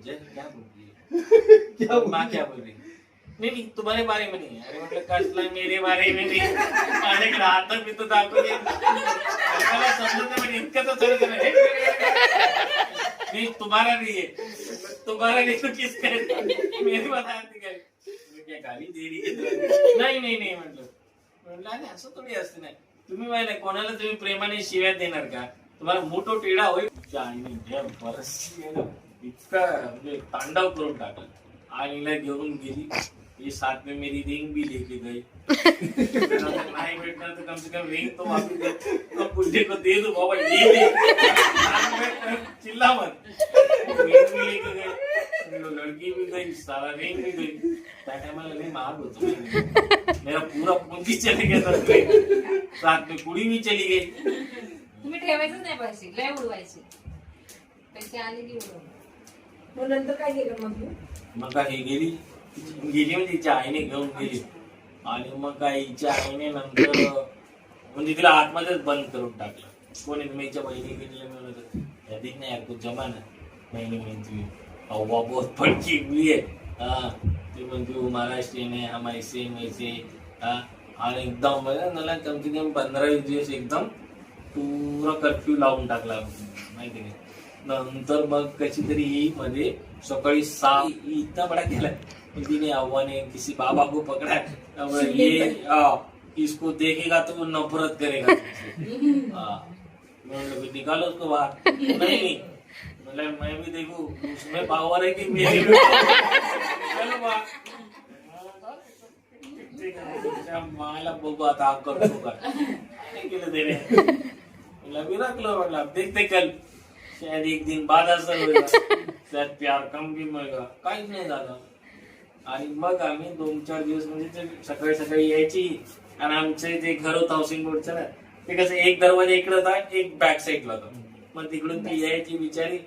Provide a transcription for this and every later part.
जय क्या माँ क्या बोल रही नहीं नहीं तुम्हारे बारे में नहीं अरे मतलब कसला मेरे बारे में नहीं अरे राहत मी तो दाखवली मला समजत नाही इतकं तर थोडं नाही हे. तुम्हाला नाही आहे. तुम्हाला नाही नहीं तो किसका है मेरी बता काय? काय गाली दे रही नाही नाही नाही म्हटलं. म्हटलं अरे असं थोडी असते नाही. तुम्ही माहिती कोणाला तुम्ही प्रेमाने शिव्या देणार का? तुम्हाला मोठो टेढा होईल त्या आईने बरचशी इतका तांडव करून टाकला आईला घेऊन गेली ये साथ में मेरी रिंग भी लेके गई नहीं बैठना तो कम से कम रिंग तो वापस दे तो बुढ़े को दे दो बाबा ये दे में चिल्ला मत रिंग भी लेके गए लड़की भी गई सारा रिंग भी गई त्या टाइमाला लई महाग होतो मेरा पूरा पूंजी चले गया था साथ में कुड़ी भी चली गई तुम्ही ठेवायचंच नाही पैसे. लय उडवायचे. आले की मग नंतर काय केलं मग तू? मग काय ही गेली? गेली म्हणजे तिच्या आईने घेऊन गेली. आणि मग काय हिच्या आईने नंतर म्हणजे तिला आतमध्येच बंद करून टाकलं. कोणी मेच्या बहिणी गेलेल्या म्हणत अधिक नाही यार कुछ जमाना नहीं नहीं नहीं अव्वा बहुत फड़की हुई है हाँ. ती म्हणते वो महाराष्ट्रीयन है हम ऐसे वैसे हाँ. आणि एकदम म्हणजे मला कम से कम पंधरा वीस दिवस एकदम पुरा कर्फ्यू लावून टाकला. माहिती आहे नंतर मग कशी तरी ही मध्ये सकाळी सहा इतना बडा केला तिने आव्हाने किसी बाबा को पकड़ा ये आ, इसको देखेगा तो वो नफरत करेगा तुमसे। हाँ मैं बोला, "फिर निकालो उसको बाहर नहीं मतलब मैं भी देखू उसमें पावर है कि मेरे चलो माला बघू आता हा करतो का नाही केलं त्याने मी राखलं म्हणलं देखते कल शायद एक दिन बाद असं होईल. त्यात प्यार कम की मिळगा काहीच नाही झालं. आणि मग आम्ही दोन चार दिवस म्हणजे सकाळी सकाळी यायची. आणि आमचे जे घर होतं हाऊसिंग बोर्डचं ना ते कसं एक दरवाजा इकडे होता एक बॅक साईडला होता. मग तिकडून ती यायची बिचारी.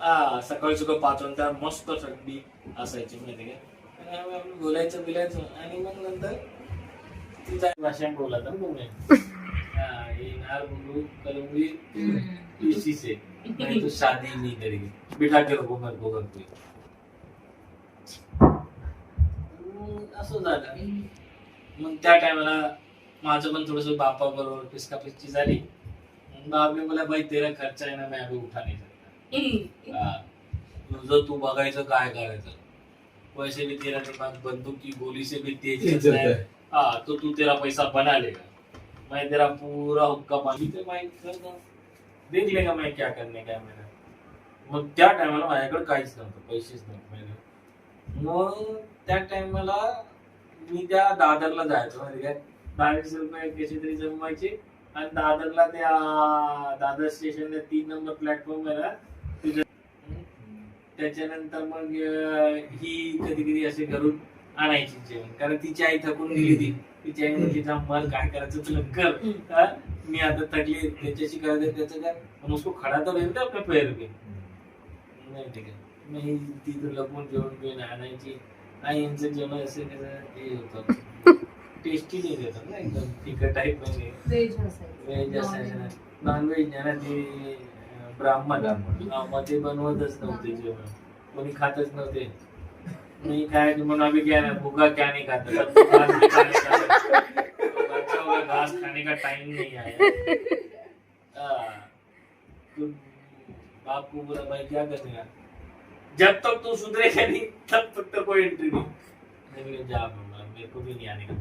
आ सकाळी सकाळी पाच वाजता मस्त सगळी असायची माहिती का? आणि आम्ही आपलं बोलायचं बिलायचं. आणि मग नंतर तिचा भाषा बोला था तुम्हें? हाँ, ये नार बोलू से नहीं तो शादी नहीं करेगी बिठा के रखो मेरे को घर पे असं झालं. मग त्या टायमाला माझं पण थोडस बापा बरोबर पिसकापिसची झाली. मग बाप ने बोला भाई तेरा खर्चा आहे ना मैं अभी उठा नहीं सकता हाँ, तुझं तू बघायचं काय करायचं? पैसे भी तेरा दिमाग बंदूक की गोली से भी तेज चलता है हाँ तो तू तेरा पैसा बना लेगा मैं तेरा पूरा हुक्का पानी ते माहीत करतो देख लेगा मैं क्या करने का है मेरा। मग त्या टायमाला माझ्याकडे काहीच नव्हतं पैसेच नव्हते माझ्याकडे मग त्या टायमाला मी त्या दादरला जायचो माहिती काय? दहावीस रुपये कशी तरी जमवायचे. आणि दादरला त्या दादर स्टेशनला तीन नंबर प्लॅटफॉर्म आहे ना तिथे त्याच्यानंतर मग ही कधी कधी असे घरून आणायची जेवण. कारण तिची आई थकून गेली ती तिची आई म्हणजे काय करायचं तुला कर? मी आता थकली त्याच्याशी करायचं त्याचं काय? हम उसको खड़ा तो रहते अपने पैर पे नाही ठीक आहे. ही तिथं लपून जेवण बिवण आणायची. आणि यांचं जेवण असं कसं हे होतं. टेस्टी नाही देतात ना एकदम तिखट टाईप म्हणजे व्हेज असायचं नॉनव्हेज नाही ना ते ब्राह्मण. हा, मग ते बनवतच नव्हते जेवण. कोणी खातच नव्हते. नहीं खाया तो मना भी क्या भूखा क्या नहीं खाता. तो घास खाने का है। टाइम नहीं आया। हाँ, तो बाप को बोला भाई क्या करने का? जब तक तू सुधरेगा नहीं तब तक तो कोई एंट्री नहीं। मैं जा मेरे को भी नहीं आने का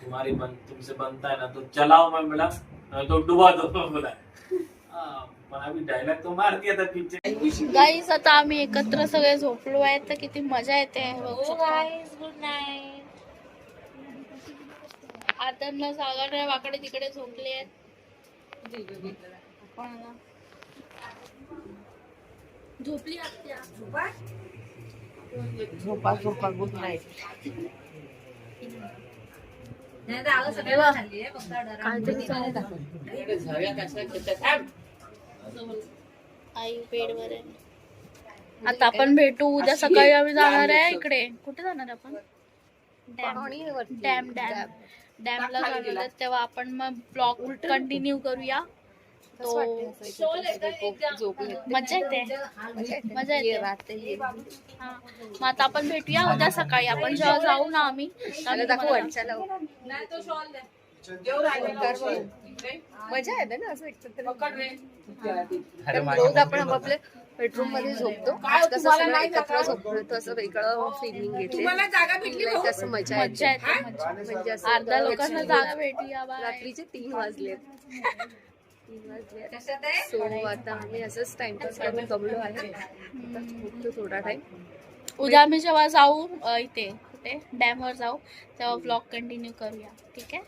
तुम्हारे बन तुमसे बनता है ना तो चलाओ मैं बोला। तो डुबा दो मैं बोला। हाँ, डायलॉग तो मार दिया था पीछे। गाईस आता आम्ही एकत्र सगळे झोपलो आहेत तर किती मज़ा येते बघू शकता. गुड नाईट आतरला सागर वाकडे तिकडे झोपले आहेत? झोपली आत्या झोपा झोपा गुड नाईट नाही तर अगं सगळ्यांना खाल्ली आहे फक्त काहीतरी डरा आई बेडवर आहे. आता आपण भेटू उद्या सकाळी आम्ही जाणार आहे इकडे. कुठे जाणार आपण? डॅम. डॅम. डॅम. डॅमला जाणार आहे तेव्हा आपण मग ब्लॉग कंटिन्यू करूया. येते. मजा येते. मजा येते. हा. मग आता आपण भेटूया उद्या सकाळी. आपण जेव्हा जाऊ ना आम्ही तेव्हा मी तुम्हाला- तो. मजा येते ना असं एकत्र रोज आपण आपल्या बेडरूममध्ये झोपतो. कसं सगळं एकत्र झोपतो तर असं वेगळं फिलिंग येते असं मजा मजा येते. म्हणजे असं अर्ध्या लोकांना जागा भेटली रात्रीचे तीन वाजले तीन वाजले सो आता आम्ही असंच टाइमपास करून जमलो आहे. आता झोपतो थोडा टाइम उद्या आम्ही जेव्हा जाऊ इथे कुठे? डॅम वर जाऊ तेव्हा ब्लॉग कंटिन्यू करूया. ठीक आहे?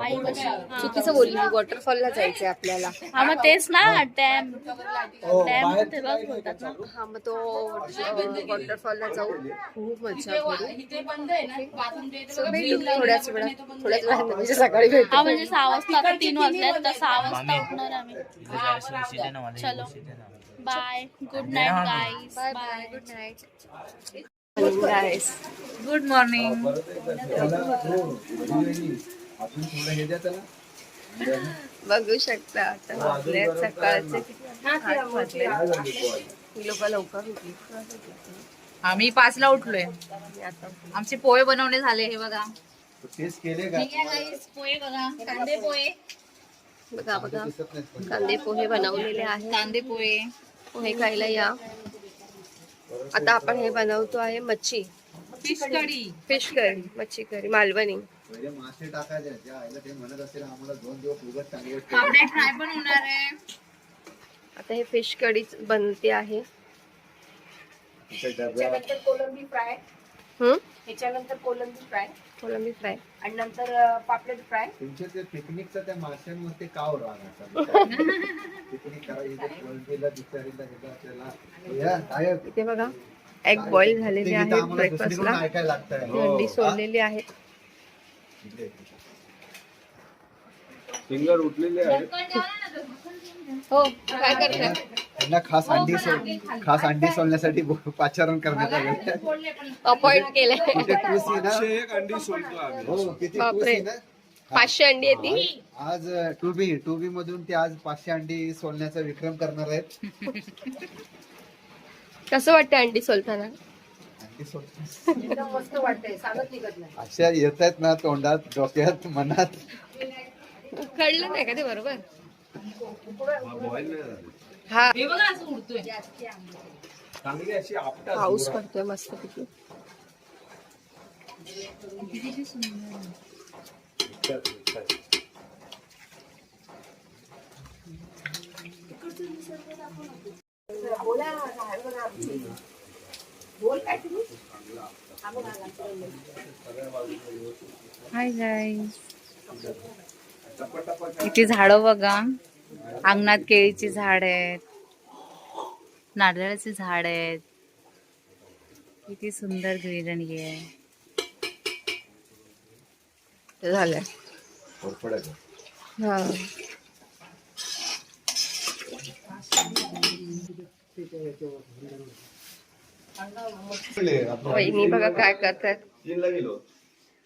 आई कशी हा. चुकीचं बोलली. वॉटरफॉलला जायचंय आपल्याला. हा मग तेच ना डॅम. डॅम त्यालाच बोलतात ना. हा मग तो वॉटरफॉलला जाऊ खूप मजा करू. इथे बंद आहे ना बाथरूम So, भेटू थोड्याच वेळात थोड्याच वेळात म्हणजे सकाळी भेटू. हा म्हणजे सहा वाजता आता तीन वाजले तर सहा वाजता उठणार आम्ही. चलो. Bye good night guys bye bye bye good night guys good morning हे बघू शकता आता सकाळचे ही लोक लवकर उठली आम्ही पाचला उठलोय. आणि आता आमचे पोहे बनवणे झाले हे बघा. पोहे बघा. कांदे पोहे. बघा बघा. कांदे पोहे बनवलेले आहेत. कांदे पोहे. पोहे खायला या. आता आपण हे बनवतो आहे मच्छी. फिश कढी फिश करी मच्छी करी मालवणी. मासे टाकायचे ज्या आईला ते म्हणत असेल आम्हाला दोन दिवस उगत चांगले पापलेट फ्राय पण होणार आहे. आता हे फिश कढी बनते आहे. डब्यात कोलंबी फ्राय. हम्म त्याच्यानंतर कोलंबी फ्राय. कोलंबी फ्राय. आणि नंतर पापलेट फ्राय. तुमच्या ते पिकनिकचा त्या माशांवरती काव राहणार पिकनिक करायची हे इथे बघा एग बॉईल झालेले ते आहेत आम्हाला ब्रेकफास्टला अंडी सोडलेली आहेत फिंगर उठलेले आहेत हो काय करताय त्यांना खास अंडी सोल खास अंडी सोलण्यासाठी पाचारण करण्यात आलं. अपॉइंट केलंय. किती टूसी ना? हो किती. टूसी ना? पाचशे अंडी येते आज टू बी टू बी मधून ते आज पाचशे अंडी सोलण्याचा विक्रम करणार आहेत. कसं वाटतं अंडी सोलताना? अंडी सोल एकदम मस्त वाटतंय सांगत निघत नाही. अशा येत आहेत ना तोंडात डोक्यात मनात. कळलं नाही का ते बरोबर? हा. हे बघा असं उडतोय. पाऊस पडतोय मस्त पैकी. हाय गाईज इथे झाडं बघा. अंगणात केळीची झाड आहेत. नारळाची झाड आहेत. किती सुंदर ग्रीनरी आहे. हा वहिनी बघा काय करतायत.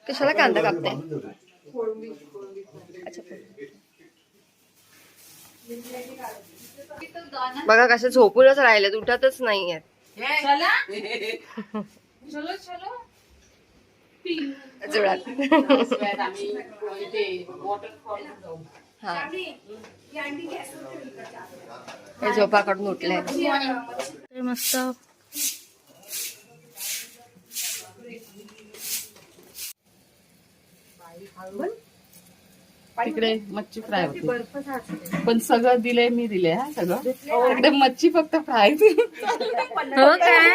कशाला कांदा कापताय? अच्छा बघा कसे झोपूनच राहिले उठतच नाहीयेत. जुळात हा. हे झोपाकडून उठले ते मस्त. तिकडे मच्छी फ्राय होती. पण सगळं दिलंय मी दिले हा सगळं. तिकडे मच्छी फक्त फ्राय. हो काय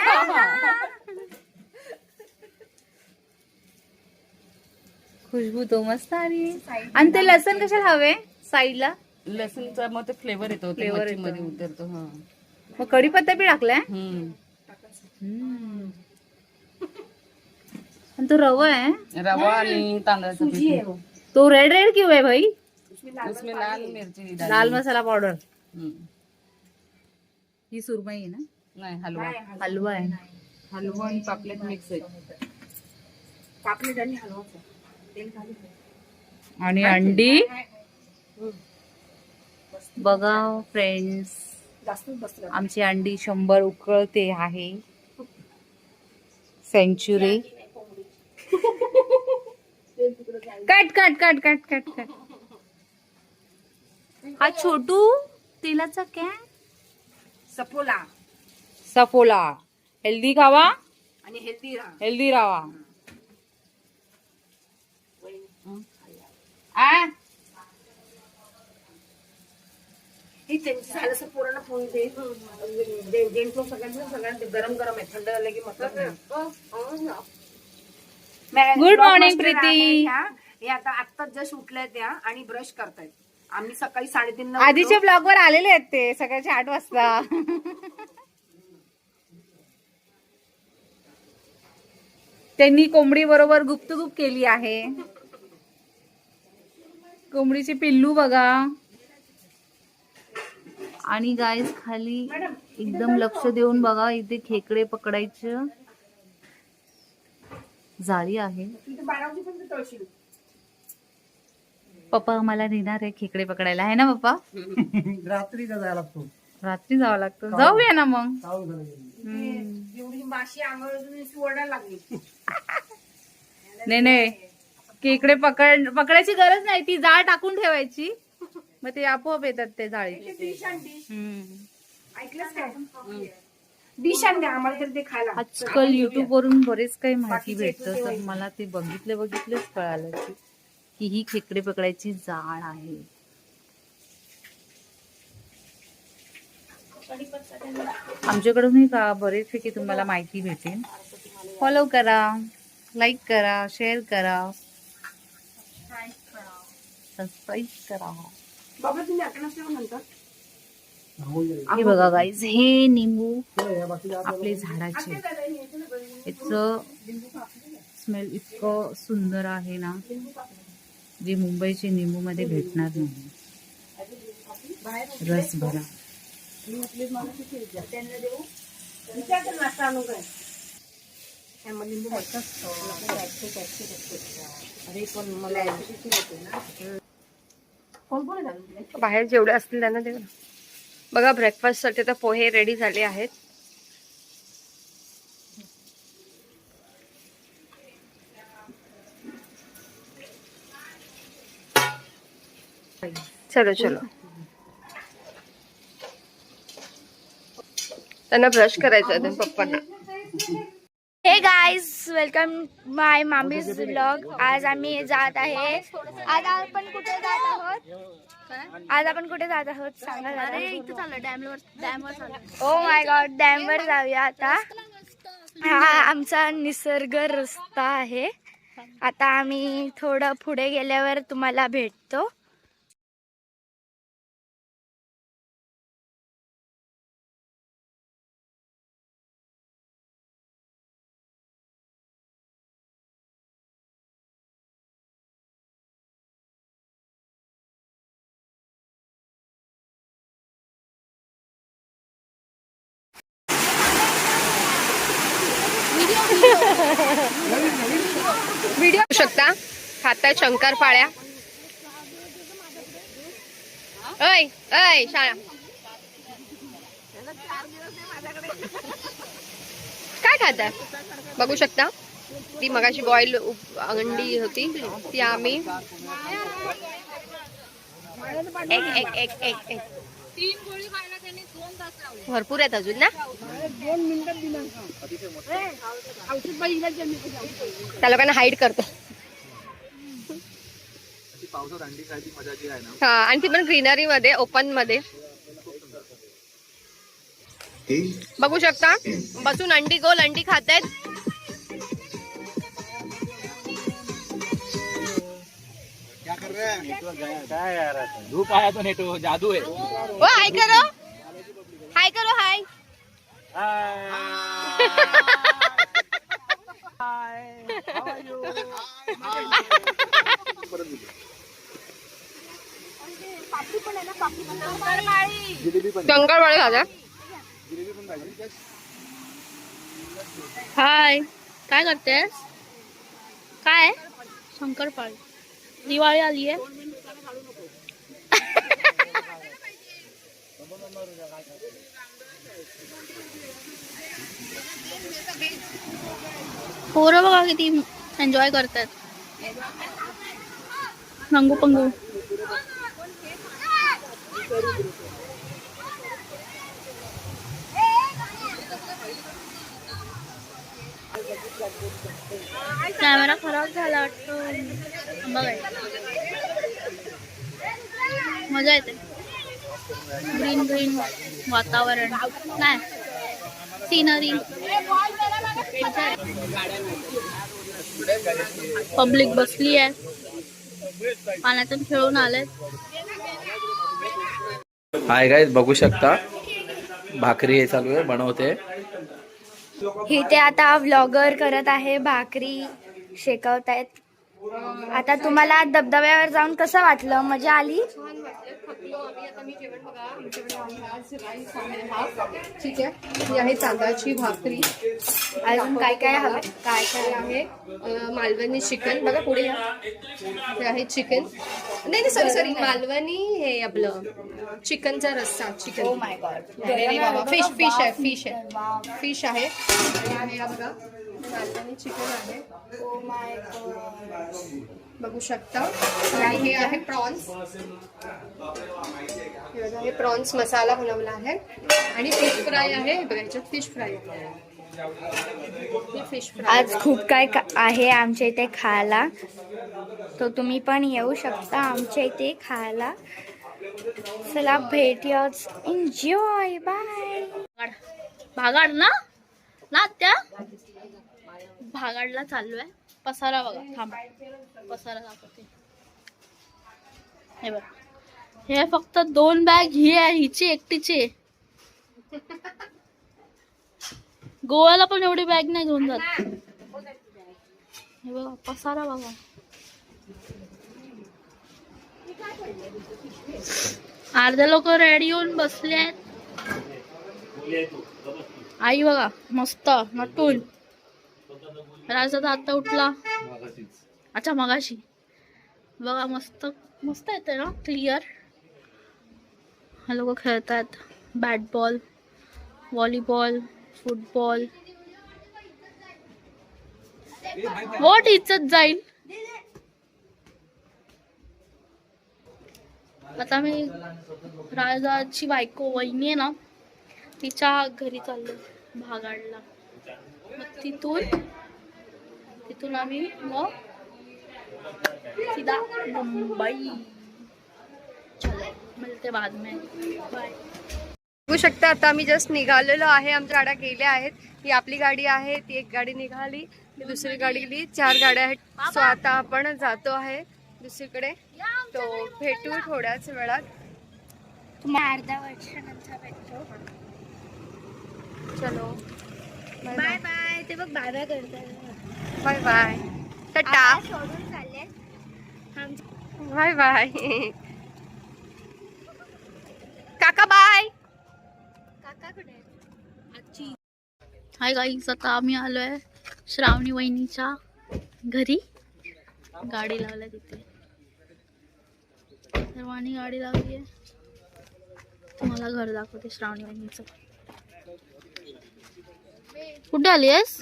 खुशबू तो मस्त आली. आणि ते लसण कशाला हवे? साईडला? लसूणचा मग ते फ्लेवर येतो फ्लेवर. मध्ये उतरतो हा. मग कढीपत्ता बी टाकलाय? हम्म. आणि तो रवा आहे? रवा आणि तांदळाचं पीठ. तो रेड रेड क्यों है भाई? उसमें लाल मिरची डाली. लाल मसाला पावडर. ही सुरमई आहे ना? नाही हलवा। हलवा। आहे हलवा आणि पापलेट मिक्स आहे आणि अंडी? बघा फ्रेंड्स आमची अंडी शंभर उकळते आहे. Century cut cut cut cut cut cut. हा छोटू तेलाचा कॅन सपोला सफोला. हेल्दी खावा? आणि हेल्दी राहा. हेल्दी राहा. आ? हे झालं पोरांना फ़ोन दे. सगळ्यांना सगळ्यांना गरम गरम आहे. थंड की मतलब Good morning, प्रीती. हे आता आत्ताच जस्ट उठल्या त्या आणि ब्रश करतायत. आम्ही सकाळी साडेतीन आधीच्या ब्लॉग वर आलेले आहेत ते सकाळचे आठ वाजता. त्यांनी कोंबडी बरोबर गुप्तगुप केली आहे. कोंबडीची पिल्लू बघा. आणि गायस खाली एकदम लक्ष देऊन बघा इथे खेकडे पकडायचं. जाळी आहे. पप्पा मला नेणार आहे खेकडे पकडायला. आहे ना पप्पा? रात्री जायला लागतो. रात्री जावं लागतं. जाऊया ना मग. माशी लागली. नाही नाही. खेकडे पकड पकडायची गरज नाही. ती जाळ टाकून ठेवायची. मग ते आपोआप येतात ते जाळी. ऐकलंच काय डिश आण द्या आम्हाला तरी ते खायला. आजकाल युट्यूब वरून बरेच काही माहिती भेटतं तर मला ते बघितले बघितलेच कळालं की की ही खेकडे पकडायची जाळ आहे. आमच्याकडूनही का बरेचपैकी तुम्हाला माहिती भेटेल. फॉलो करा लाईक करा शेअर करा. सबस्क्राईब करा. बाबा तुम्ही अकरा नसल्यावर म्हणता? हे बघा गाईज हे निंबू आपले झाडाचे. याच स्मेल इतकं सुंदर आहे ना जे मुंबईचे निंबू मध्ये भेटणार नाही. रस भरा. अरे पण मला बाहेर जेवढे असतील त्यांना ते ना. बघा ब्रेकफास्टसाठी तर पोहे रेडी झाले आहेत. चलो चलो. त्यांना ब्रश करायचं आहे पप्पांना. Hey guys welcome my mommy's blog आज आम्ही जात आहे. आज आपण कुठे जात आहोत? आज आपण कुठे जात आहोत? सांगा डॅमवर ओ माय गॉड डॅमवर जाऊया आता. हा आमचा निसर्ग रस्ता आहे. आता आम्ही थोडं पुढे गेल्यावर तुम्हाला भेटतो. व्हिडिओ शकता. खाताय शंकर पाळ्या. ऐ ऐ शाळा. काय खाताय? बघू शकता. ती मगाशी बॉईल अंडी होती. ती आम्ही एक एक एक एक एक. भरपूर आहेत अजून ना? त्या लोकांना हाईड करतो. आहे हा आणि ती पण ग्रीनरी मध्ये ओपनमध्ये. बघू शकता? बसून अंडी गोल अंडी खातायत. धूप आया तो नेटो जादू है ओ हाय करो हाय. खात्या हाय. काय करतेस? काय? शंकरपाळी. दिवाळी आली आहे. पोरं बघा किती एन्जॉय करतात. रंगू पंगू. कॅमेरा खराब झाला वाटतो. बघाय मजा येते. ग्रीन ग्रीन वातावरण. काय? सीनरी पब्लिक बसली आहे. पाण्यातून खेळून आले हाय गाईज बघू शकता. भाकरी हे चालू आहे बनवते. ही ते आता व्लॉगर करत आहे भाकरी शेकवतायत. आता तुम्हाला धबधब्यावर जाऊन कसं वाटलं? मजा आली? ठीक आहे. ही आहे तांदळाची भाकरी. अजून काय काय हवं? काय काय आहे? अं, मालवणी चिकन. बघा पुढे या. हे आहे चिकन. नाही नाही सॉरी सॉरी मालवणी हे आपलं चिकनचा रस्सा chicken. My god fish fish आहे फिश आहे. फिश आहे. हा बघा. मालवणी चिकन आहे. ओ माय गॉड बघू शकता. आणि हे आहे प्रॉन्स. हे प्रॉन्स मसाला बनवला आहे. आणि फिश फ्राय आहे. हे बघा याच्यात फिश फ्राय फिश फ्राय आज खूप काय का- आहे आमच्या इथे खायला. तो तुम्ही पण येऊ शकता आमच्या इथे खायला. चला भेटूयाच एन्जॉय बाय भागाड ना? ना त्या? भागाडला चालू आहे पसारा बघा थांबा. पसारा दाखवते. हे बघ. हे फक्त दोन बॅग ही आहे हिची एकटीची. आहे. गोव्याला पण एवढी बॅग नाही घेऊन जात. हे बघा पसारा बघा. अर्धे लोक रेडी होऊन बसले आहेत. आई बघा मस्त नटून. राजा तर आता उठला. अच्छा मगाशी. बघा मस्त मस्त येते ना क्लिअर हा लोक खेळतात. Bat ball volleyball football what इज्जत जाईल? आता मी राजाची बायको वहिनी आहे ना तिच्या घरी चाललो भागाडला. मग तिथून तिथून आम्ही मग सीधा मुंबई. चलो मिलते बाद में. बाय बघू शकता आता आम्ही जस्ट निघालेलो आहे. आमच्या गाड्या गेल्या आहेत. ही आपली गाडी आहे ती एक गाडी निघाली. दुसरी गाडी गेली. चार गाड्या आहेत. सो आता आपण जातो आहे दुसरीकडे. तो भेटू थोड्याच वेळात. अर्ध्या वर्षानंतर भेटतो. चलो. बाय बाय ते बघ बाय बाय करतात बाय बाय. टाटा. आता सोडून चालले. Bye bye. काका बाय. हाय गाईज आता आम्ही आलोय श्रावणी वहिनीच्या घरी. गाडी लावल्या तिथे. सर्वांनी गाडी लावली आहे. तुम्हाला घर दाखवते श्रावणी वहिनीचं. कुठे आली आहेस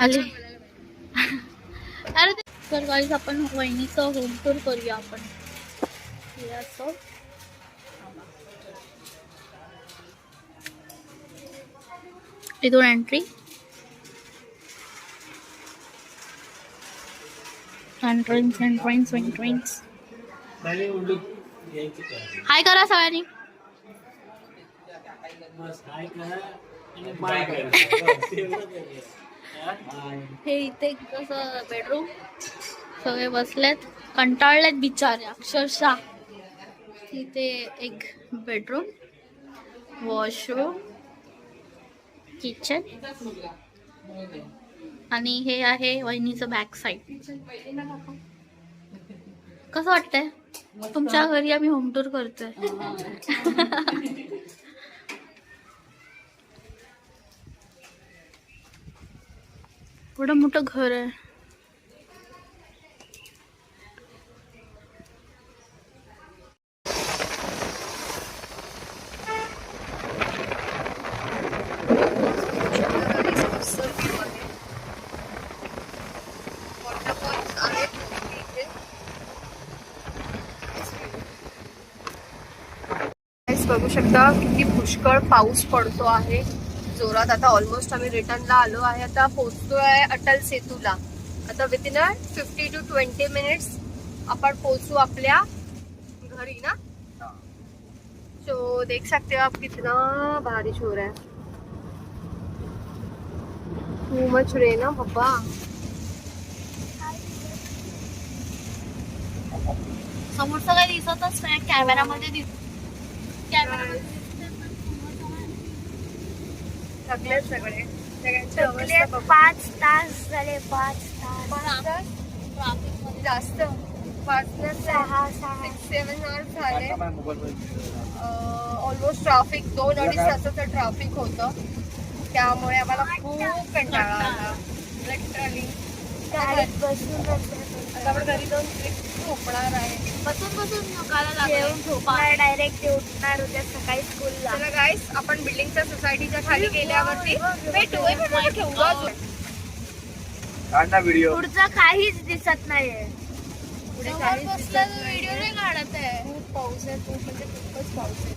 आली अरे तर गाईज आपण वहिनीचं होम टूर करूया आपण. हे असं. इथून entry entrance entrance entrance hi करा सगळ्यांनी. हाय करा. हे इथे कसं बेडरूम सगळे बसलेत. कंटाळलेत बिचारे अक्षरशः. इथे एक बेडरूम वॉशरूम किचन आणि हे आहे वहिनीचं बॅक साईड कसं वाटतंय? तुमच्या घरी आम्ही होम टूर करतोय. बड़ा मोटा घर है। बघू शकता कि पुष्क पाउस पडतो है जोरात. आता ऑलमोस्ट आम्ही रिटर्नला आलो आहे. आता पोहोचतोय अटल सेतूला. आता within a fifty to twenty minutes आपण पोहोचू आपल्या घरी ना? तो देख सकते हो आप कितना बारिश हो रहा है. टू मच रेन ना पप्पा समोरचं काही दिसतच नाही. कॅमेरामध्ये दिसत थकले सगळे. सगळ्यांची थकले अवस्था बघ. पाच तास झाले पाच तास. पाच तास? जास्त. पाच तास सहा सहा. सिक्स सेवन आवर्स झाले. ऑलमोस्ट ट्रॅफिक दोन अडीच तासाचं ट्रॅफिक होतं. त्यामुळे आम्हाला खूप कंटाळा आला. लिटरली गाडीत आता आपण घरी जाऊन झोपणार आहे. बसून बसून झोपणार डायरेक्ट उठणार उद्या सकाळी स्कूलला चला गाईस आपण बिल्डिंगच्या सोसायटीच्या खाली गेल्यावरती भेटू. पुढचं काहीच दिसत नाहीये. पुढे काहीच दिसत नाही. व्हिडिओ नाही काढत आहे. खूप पाऊस आहे खूप म्हणजे खूपच पाऊस आहे.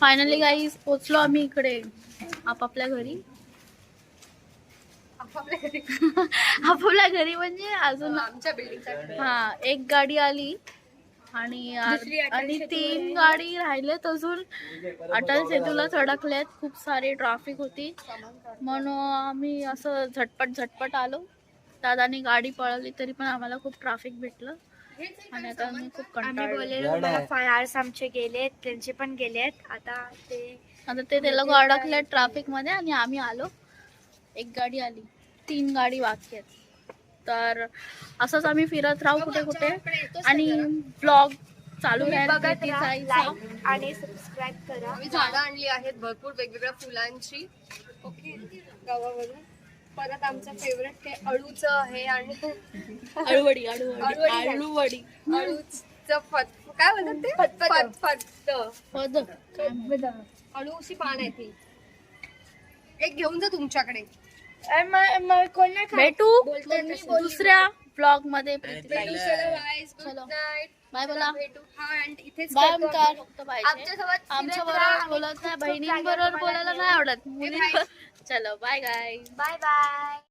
फायनली गाईज पोचलो आम्ही इकडे. आपापल्या घरी. आपापल्या घरी. आपापल्या घरी म्हणजे अजून आमच्या बिल्डिंगच्या हा एक गाडी आली. आणि आणि तीन गाडी राहिलेत अजून. अटल सेतूला अडकल्यात खूप सारी ट्रॅफिक होती. म्हणून आम्ही असं झटपट झटपट आलो. दादानी गाडी पळवली तरी पण आम्हाला खूप ट्रॅफिक भेटलं. आणि आता आम्ही खूप आम्ही कंटाळलो बोललेलो मला फाय आवर्स आमचे गेलेत त्यांचे पण गेलेत. आता ते आता ते ते लोक अडकले ट्रॅफिकमध्ये आणि आम्ही आलो. एक गाडी आली. तीन गाडी बाकी आहेत. तर असंच आम्ही फिरत राहू कुठे कुठे. आणि ब्लॉग चालू बघत आणि सबस्क्राईब करा. आम्ही झाडं आणली आहेत भरपूर वेगवेगळ्या फुलांची. ओके गावावरून. परत आमचं फेवरेट हे अळूचं आहे आणि अळूवडी अळूवडी अळूचं फत काय म्हणतात ते? फतफत पद अळूची पान आहे ती. एक घेऊन जा तुमच्याकडे. भेटू? दुसऱ्या ब्लॉगमध्ये. बाय बोला. भेटू. and इथेच बाय करतो ओंकार आपण. फक्त पाहिजे आमच्यासोबत आमच्या फिरत राहा. बरोबर आणि बोलत नाही. बहिणींबरोबर बोलायला नाही आवडत. चलो बाय गाय बाय बाय